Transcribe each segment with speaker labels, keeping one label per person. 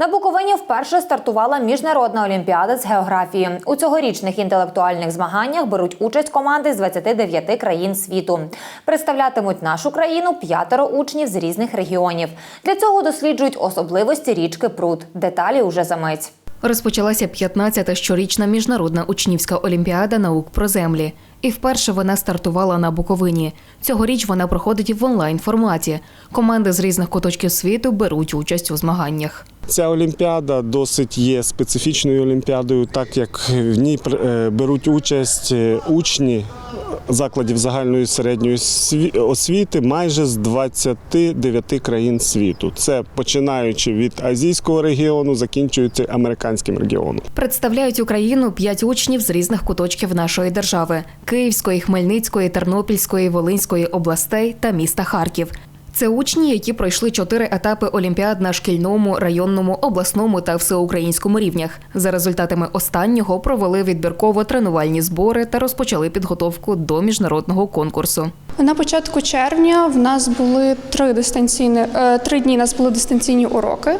Speaker 1: На Буковині вперше стартувала міжнародна олімпіада з географії. У цьогорічних інтелектуальних змаганнях беруть участь команди з 29 країн світу. Представлятимуть нашу країну п'ятеро учнів з різних регіонів. Для цього досліджують особливості річки Прут. Деталі уже за мить.
Speaker 2: Розпочалася 15-та щорічна міжнародна учнівська олімпіада наук про землі. І вперше вона стартувала на Буковині. Цьогоріч вона проходить в онлайн форматі. Команди з різних куточків світу беруть участь у змаганнях.
Speaker 3: Ця олімпіада досить є специфічною олімпіадою, так як в ній е, беруть участь е, учні закладів загальної середньої освіти майже з 29 країн світу. Це починаючи від азійського регіону, закінчуючи американським регіоном.
Speaker 2: Представляють Україну п'ять учнів з різних куточків нашої держави: Київської, Хмельницької, Тернопільської, Волинської областей та міста Харків. Це учні, які пройшли чотири етапи олімпіад на шкільному, районному, обласному та всеукраїнському рівнях. За результатами останнього провели відбірково-тренувальні збори та розпочали підготовку до міжнародного конкурсу.
Speaker 4: На початку червня в нас були три дистанційні е, три дні. Нас були дистанційні уроки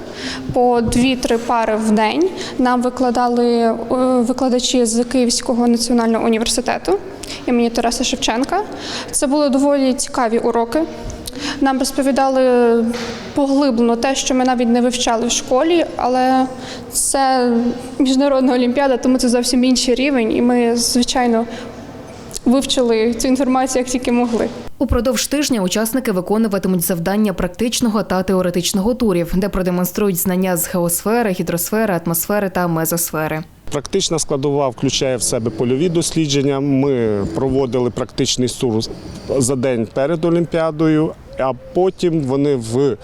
Speaker 4: по дві-три пари в день. Нам викладали е, викладачі з Київського національного університету імені Тараса Шевченка. Це були доволі цікаві уроки. Нам розповідали поглиблено те, що ми навіть не вивчали в школі, але це міжнародна олімпіада, тому це зовсім інший рівень, і ми, звичайно, вивчили цю інформацію як тільки могли.
Speaker 2: Упродовж тижня учасники виконуватимуть завдання практичного та теоретичного турів, де продемонструють знання з геосфери, гідросфери, атмосфери та мезосфери.
Speaker 3: Практична складова включає в себе польові дослідження. Ми проводили практичний тур за день перед Олімпіадою, а потім вони в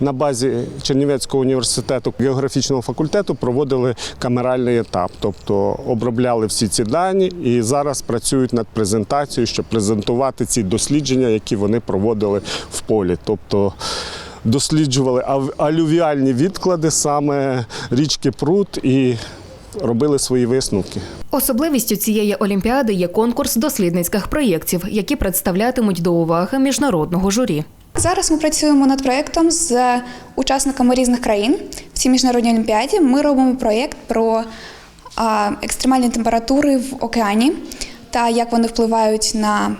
Speaker 3: на базі Чернівецького університету географічного факультету проводили камеральний етап, тобто обробляли всі ці дані і зараз працюють над презентацією, щоб презентувати ці дослідження, які вони проводили в полі. Тобто досліджували алювіальні відклади саме річки Прут і робили свої висновки.
Speaker 2: Особливістю цієї олімпіади є конкурс дослідницьких проєктів, які представлятимуть до уваги міжнародного журі.
Speaker 5: Зараз ми працюємо над проєктом з учасниками різних країн. В цій міжнародній олімпіаді ми робимо проєкт про екстремальні температури в океані та як вони впливають на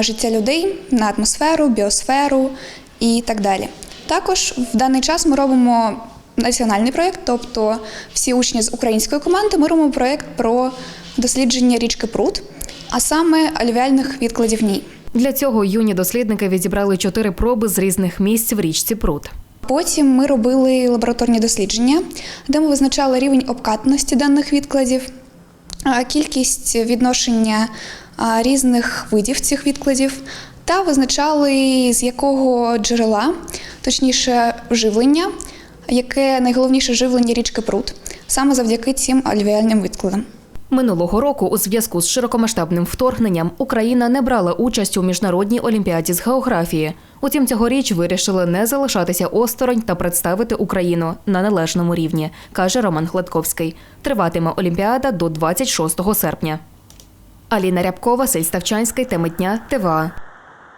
Speaker 5: життя людей, на атмосферу, біосферу і так далі. Також в даний час ми робимо національний проєкт, тобто всі учні з української команди ми робимо проєкт про дослідження річки Прут, а саме алювіальних відкладів ній.
Speaker 2: Для цього юні дослідники відібрали чотири проби з різних місць в річці Прут.
Speaker 5: Потім ми робили лабораторні дослідження, де ми визначали рівень обкатаності даних відкладів, кількість відношення різних видів цих відкладів та визначали, з якого джерела, точніше, живлення, яке найголовніше живлення річки Прут, саме завдяки цим альвеальним відкладам.
Speaker 2: Минулого року, у зв'язку з широкомасштабним вторгненням, Україна не брала участь у міжнародній олімпіаді з географії. Утім, цьогоріч вирішили не залишатися осторонь та представити Україну на належному рівні, каже Роман Гладковський. Триватиме олімпіада до 26 серпня. Аліна Рябкова, Сель Ставчанський, Теми дня, ТВА.